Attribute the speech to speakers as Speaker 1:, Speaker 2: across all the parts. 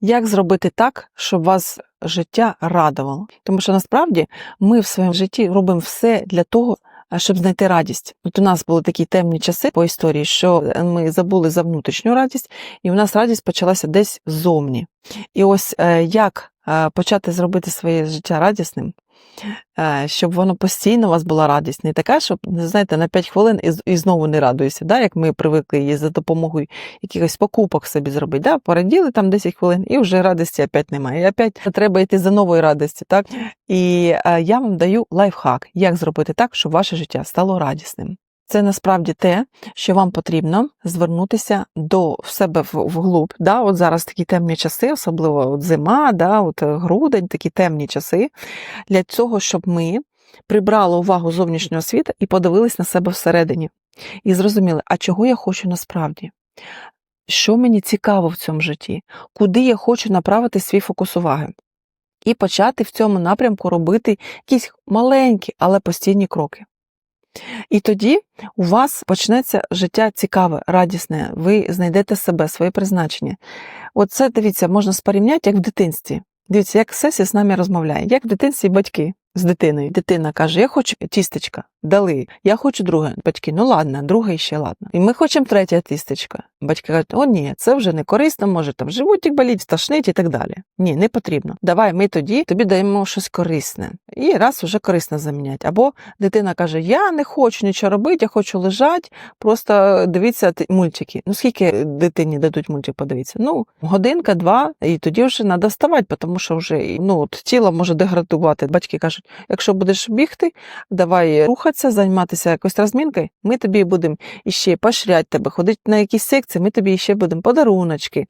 Speaker 1: Як зробити так, щоб вас життя радувало? Тому що насправді ми в своєму житті робимо все для того, щоб знайти радість. От у нас були такі темні часи по історії, що ми забули за внутрішню радість, і у нас радість почалася десь ззовні. І ось е, як е, почати зробити своє життя радісним, щоб воно постійно у вас була радість, не така, щоб, знаєте, на 5 хвилин і, і знову не радуюся, да, як ми привикли її за допомогою якихось покупок собі зробити. Да? Пораділи там 10 хвилин, і вже радості опять немає. І опять треба йти за новою радістю. Так? І я вам даю лайфхак, як зробити так, щоб ваше життя стало радісним. Це насправді те, що вам потрібно звернутися до себе вглуб. Да? От зараз такі темні часи, особливо от зима, да? от е, грудень, такі темні часи, для цього, щоб ми прибрали увагу зовнішнього світу і подивились на себе всередині. І зрозуміли, а чого я хочу насправді? Що мені цікаво в цьому житті? Куди я хочу направити свій фокус уваги? І почати в цьому напрямку робити якісь маленькі, але постійні кроки. І тоді у вас почнеться життя цікаве, радісне, ви знайдете себе, своє призначення. Оце, дивіться, можна спорівняти, як в дитинстві. Дивіться, як сесія з нами розмовляє, як в дитинстві батьки з дитиною. Дитина каже: Я хочу тістечка, дали, я хочу друге. Батьки, ну ладно, друге ще ладно. І ми хочемо третє тістечко. Батьки кажуть, о, ні, це вже не корисно, може там животик боліть, стошнить і так далі. Ні, не потрібно. Давай ми тоді тобі даємо щось корисне. І раз вже корисно заміняти. Або дитина каже: Я не хочу нічого робити, я хочу лежати, просто дивитися т- мультики. Ну скільки дитині дадуть мультик подивитися? Ну, годинка, два, і тоді вже треба вставати, тому що вже ну, от, тіло може деградувати. Батьки кажуть, якщо будеш бігти, давай рухатися, займатися якоюсь розмінкою, ми тобі будемо іще поощряти тебе, ходити на якісь секції, ми тобі ще будемо подаруночки.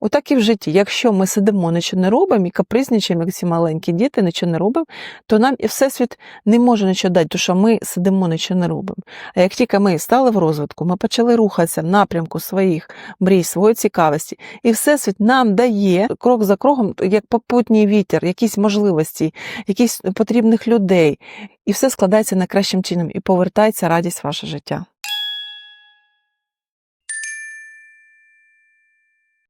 Speaker 1: Отак і в житті. Якщо ми сидимо, нічого не робимо і капризничаємо, як ці маленькі діти, нічого не робимо, то нам і всесвіт не може нічого дати, тому що ми сидимо, нічого не робимо. А як тільки ми стали в розвитку, ми почали рухатися в напрямку своїх мрій, своєї цікавості, і всесвіт нам дає крок за кроком, як попутній вітер, якісь можливості, якісь потрібних людей, і все складається найкращим чином, і повертається радість в ваше життя.